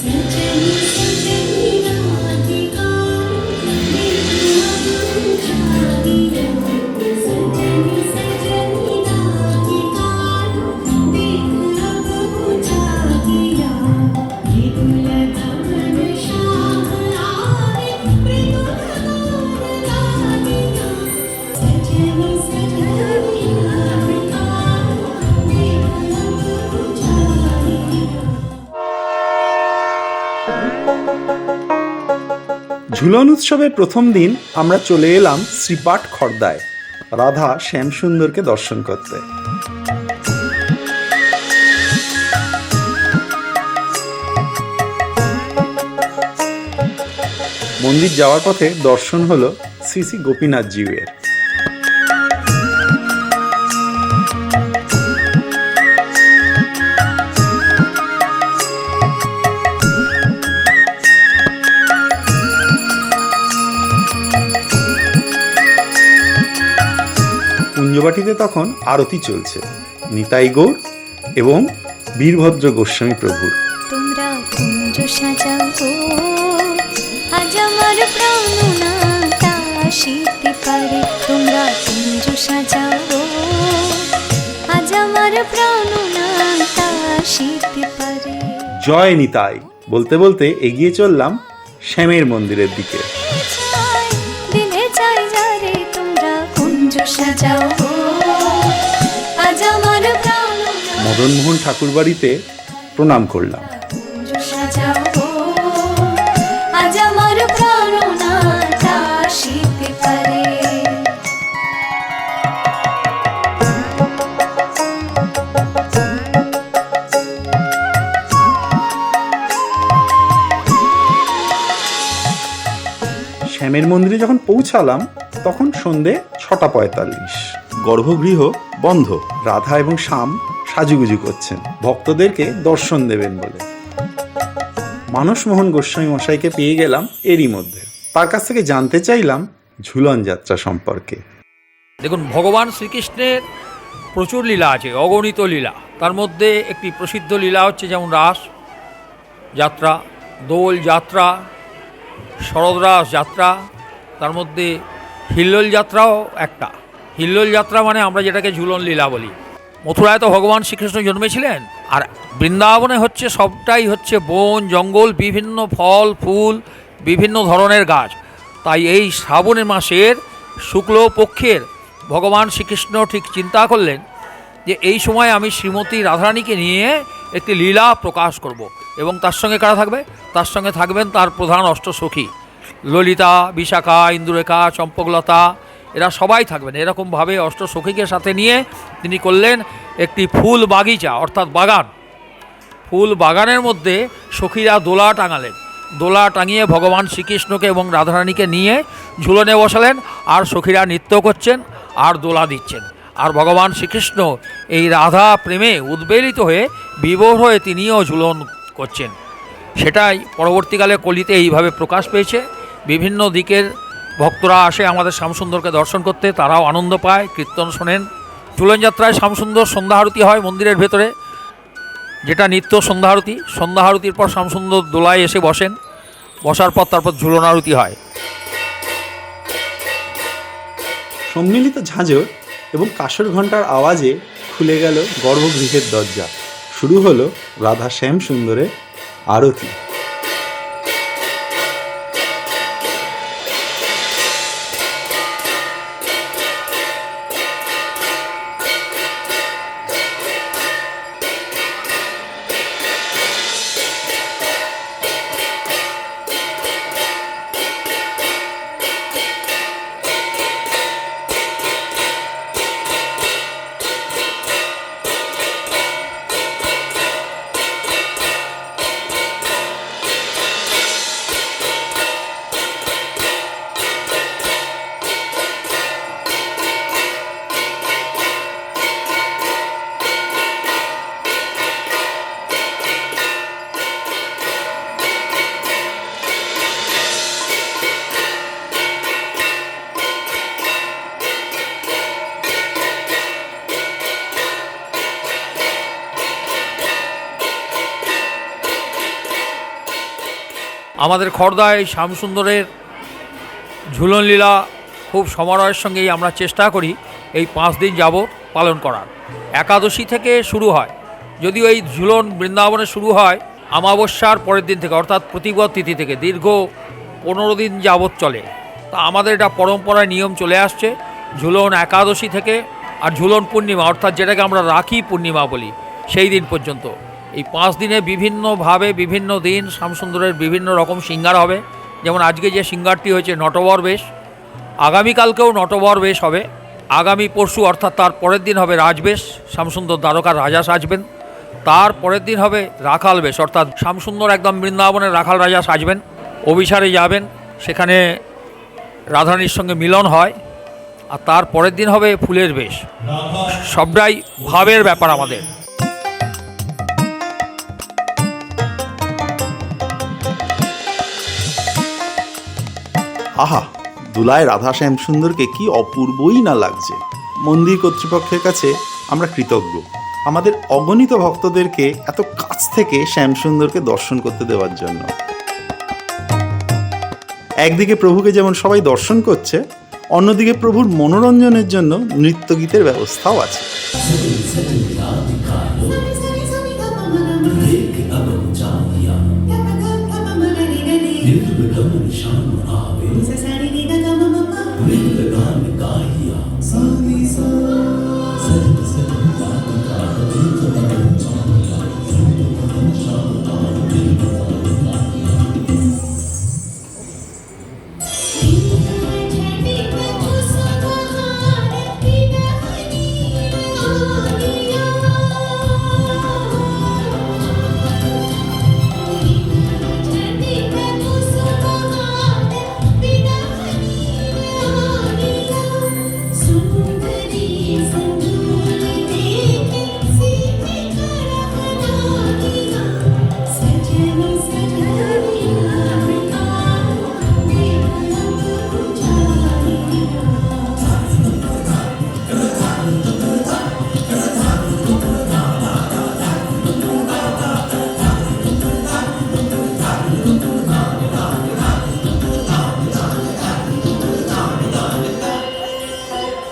Sentir Jhulan উৎসবের প্রথম দিন আমরা চলে এলাম শ্রীপাঠ খর্দায়। রাধা শ্যামসুন্দরকে দর্শন করতে। মন্দির যাওয়ার পথে দর্শন হলো শ্রী শ্রী গোপীনাথ জিউয়ের। কুঞ্জবাটিতে তখন আরতি চলছে। নিতাই গৌর এবং বীরভদ্র গোস্বামী প্রভুর। তোমরা কুঞ্জ সাজাও আজ আমার প্রাণনাটা আসিতে পারে। তোমরা কুঞ্জ সাজাও আজ আমার প্রাণনাটা আসিতে পারে। জয় নিতাই। বলতে বলতে এগিয়ে চললাম শ্যামের মন্দিরের দিকে। চাই, দিনে চাই যারে তোমরা কুঞ্জ সাজাও মদনমোহন ঠাকুর বাড়িতে প্রণাম করলাম। শ্যামের মন্দিরে যখন পৌঁছালাম তখন সন্ধে ছটা পঁয়তাল্লিশ। গর্ভগৃহ বন্ধ। রাধা এবং শ্যাম সাজুগুজু করছেন। ভক্তদেরকে দর্শন দেবেন বলে। মানসমোহন গোস্বামী মশাইকে পেয়ে গেলাম এরই মধ্যে। তার কাছ থেকে জানতে চাইলাম ঝুলন যাত্রা সম্পর্কে। দেখুন, ভগবান শ্রীকৃষ্ণের প্রচুর লীলা আছে, অগণিত লীলা। তার মধ্যে একটি প্রসিদ্ধ লীলা হচ্ছে যেমন রাস যাত্রা, দোল যাত্রা, শরদরাস যাত্রা, তার মধ্যে হিল্লোল যাত্রাও একটা। হিল্লোল যাত্রা মানে আমরা যেটাকে ঝুলন লীলা বলি। মথুরায় তো ভগবান শ্রীকৃষ্ণ জন্মেছিলেন। আর বৃন্দাবনে হচ্ছে সবটাই হচ্ছে বন, জঙ্গল, বিভিন্ন ফল, ফুল, বিভিন্ন ধরনের গাছ। তাই এই শ্রাবণের মাসের শুক্লপক্ষের ভগবান শ্রীকৃষ্ণ ঠিক চিন্তা করলেন যে এই সময় আমি শ্রীমতী রাধারানীকে নিয়ে একটি লীলা প্রকাশ করব। এবং তার সঙ্গে কারা থাকবে? তার সঙ্গে থাকবেন তার প্রধান অষ্টসখী। ললিতা, বিশাখা ইন্দুরেখা চম্পকলতা এরা সবাই থাকবেন। এরকমভাবে অষ্ট অষ্টসখীকে সাথে নিয়ে তিনি করলেন একটি ফুল বাগিচা, অর্থাৎ বাগান। ফুল বাগানের মধ্যে সখীরা দোলা টাঙালেন। দোলা টাঙিয়ে ভগবান শ্রীকৃষ্ণকে এবং রাধারানীকে নিয়ে ঝুলনে বসালেন আর সখীরা নৃত্য করছেন আর দোলা দিচ্ছেন। আর ভগবান শ্রীকৃষ্ণ এই রাধা প্রেমে উদ্বেলিত হয়ে বিভোর হয়ে তিনিও ঝুলন করছেন। সেটাই পরবর্তীকালে কলিতে এইভাবে প্রকাশ পেয়েছে। বিভিন্ন দিকের ভক্তরা আসে আমাদের শ্যামসুন্দরকে দর্শন করতে, তারাও আনন্দ পায়, কীর্তন শোনেন। ঝুলন যাত্রায় শ্যামসুন্দর সন্ধ্যারতি হয় মন্দিরের ভেতরে, যেটা নিত্য সন্ধ্যারতি সন্ধ্যারতির পর শ্যামসুন্দর দোলায় এসে বসেন, বসার পর তারপর ঝুলনারতি হয়। সম্মিলিত ঝাঁঝর এবং কাসর ঘণ্টার আওয়াজে খুলে গেল গর্ভগৃহের দরজা। শুরু হলো রাধা শ্যাম সুন্দরের আরতি। আমাদের খর্দায় শ্যামসুন্দরের ঝুলন লীলা খুব সমারোহের সঙ্গেই আমরা চেষ্টা করি এই পাঁচ দিন যাবৎ পালন করার। একাদশী থেকে শুরু হয়। যদিও এই ঝুলন বৃন্দাবনে শুরু হয় আমাবস্যার পরের দিন থেকে, অর্থাৎ প্রতিপদ তিথি থেকে, দীর্ঘ পনেরো দিন যাবৎ চলে। তা আমাদের এটা পরম্পরায় নিয়ম চলে আসছে। ঝুলন একাদশী থেকে আর ঝুলন পূর্ণিমা, অর্থাৎ যেটাকে আমরা রাখি পূর্ণিমা বলি, সেই দিন পর্যন্ত। এই পাঁচ দিনে বিভিন্নভাবে বিভিন্ন দিন শ্যামসুন্দরের বিভিন্ন রকম সিঙ্গার হবে। যেমন আজকে যে সিঙ্গারটি হয়েছে নটবর বেশ, আগামীকালকেও নটবর বেশ হবে। আগামী পরশু অর্থাৎ তার পরের দিন হবে রাজবেশ শ্যামসুন্দর দ্বারকার রাজা সাজবেন। তার পরের দিন হবে রাখাল বেশ, অর্থাৎ শ্যামসুন্দর একদম বৃন্দাবনের রাখাল রাজা সাজবেন। অভিসারে যাবেন, সেখানে রাধারানীর সঙ্গে মিলন হয়। আর তার পরের দিন হবে ফুলের বেশ। সবটাই ভাবের ব্যাপার আমাদের। আহা, দুলায় রাধা শ্যাম সুন্দরকে কি অপূর্বই না লাগছে। মন্দির কর্তৃপক্ষের কাছে আমরা কৃতজ্ঞ। আমাদের অগণিত ভক্তদেরকে এত কাছ থেকে শ্যাম সুন্দরকে দর্শন করতে দেওয়ার জন্য। একদিকে প্রভুকে যেমন সবাই দর্শন করছে, অন্যদিকে প্রভুর মনোরঞ্জনের জন্য নৃত্যগীতের ব্যবস্থাও আছে।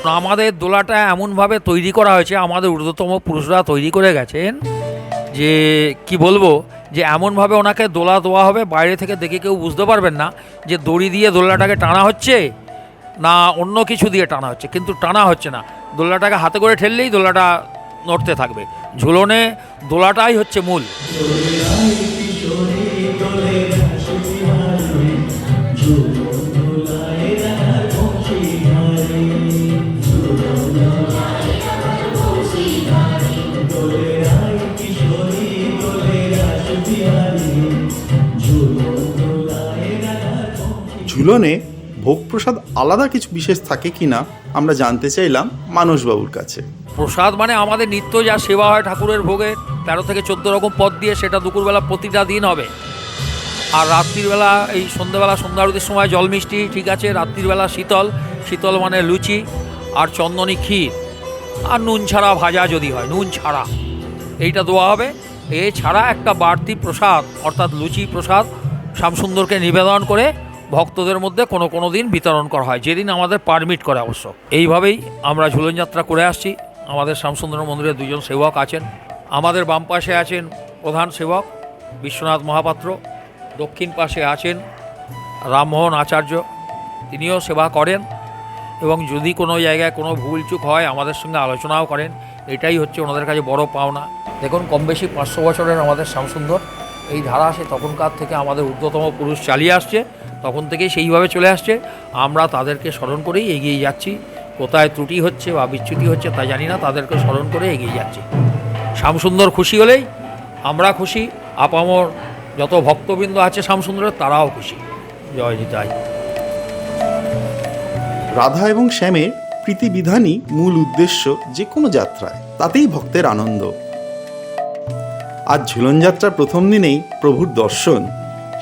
আমাদের দোলাটা এমনভাবে তৈরি করা হয়েছে, আমাদের ঊর্ধ্বতম পুরুষরা তৈরি করে গেছেন যে, কি বলব, যে এমনভাবে ওনাকে দোলা দেওয়া হবে, বাইরে থেকে দেখে কেউ বুঝতে পারবেন না যে দড়ি দিয়ে দোলাটাকে টানা হচ্ছে না অন্য কিছু দিয়ে টানা হচ্ছে। কিন্তু টানা হচ্ছে না। দোলাটাকে হাতে করে ঠেললেই দোলাটা নড়তে থাকবে। ঝুলনে দোলাটাই হচ্ছে মূল। ঝুলনে ভোগ প্রসাদ আলাদা কিছু বিশেষ থাকে কিনা আমরা জানতে চাইলাম মানসবাবুর কাছে। প্রসাদ মানে আমাদের নিত্য যা সেবা হয় ঠাকুরের ভোগে, তেরো থেকে চোদ্দ রকম পদ দিয়ে সেটা দুপুরবেলা প্রতিটা দিন হবে। আর রাত্রিবেলা, এই সন্ধ্যেবেলা সন্ধ্যা আরতির সময় জল মিষ্টি, ঠিক আছে, রাত্রিবেলা শীতল। শীতল মানে লুচি আর চন্দনী ক্ষীর। আর নুন ছাড়া ভাজা যদি হয়, নুন ছাড়া। এইটা দেওয়া হবে। এছাড়া একটা বাড়তি প্রসাদ, অর্থাৎ লুচি প্রসাদ, শ্যামসুন্দরকে নিবেদন করে ভক্তদের মধ্যে কোনো কোনো দিন বিতরণ করা হয়, যেদিন আমাদের পারমিট করে অবশ্য। এইভাবেই আমরা ঝুলন যাত্রা করে আসছি। আমাদের শ্যামসুন্দর মন্দিরে দুজন সেবক আছেন। আমাদের বাম পাশে আছেন প্রধান সেবক, বিশ্বনাথ মহাপাত্র। দক্ষিণ পাশে আছেন রামমোহন আচার্য। তিনিও সেবা করেন এবং যদি কোনো জায়গায় কোনো ভুলচুক হয়, আমাদের সঙ্গে আলোচনাও করেন। এটাই হচ্ছে ওনাদের কাছে বড় পাওনা। দেখুন কম বেশি পাঁচশো বছরের আমাদের শ্যামসুন্দর। এই ধারা সে তখনকার থেকে আমাদের ঊর্ধ্বতম পুরুষ চালিয়ে আসছে, তখন থেকেই সেইভাবে চলে আসছে। আমরা তাদেরকে স্মরণ করেই এগিয়ে যাচ্ছি। কোথায় ত্রুটি হচ্ছে বা বিচ্যুতি হচ্ছে তা জানি না, তাদেরকে স্মরণ করে এগিয়ে যাচ্ছি। শ্যামসুন্দর খুশি হলেই আমরা খুশি, আপামর যত ভক্তবৃন্দ আছে শ্যামসুন্দরের তারাও খুশি। জয় জিতাই। রাধা এবং শ্যামের প্রীতিবিধানই মূল উদ্দেশ্য যে কোনো যাত্রায়, তাতেই ভক্তের আনন্দ। আজ ঝুলনযাত্রার প্রথম দিনেই প্রভুর দর্শন।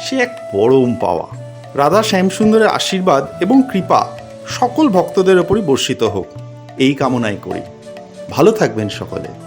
সে এক পরম পাওয়া। রাধা শ্যামসুন্দরের আশীর্বাদ এবং কৃপা সকল ভক্তদের ওপরই বর্ষিত হোক, এই কামনাই করি। ভালো থাকবেন সকলে।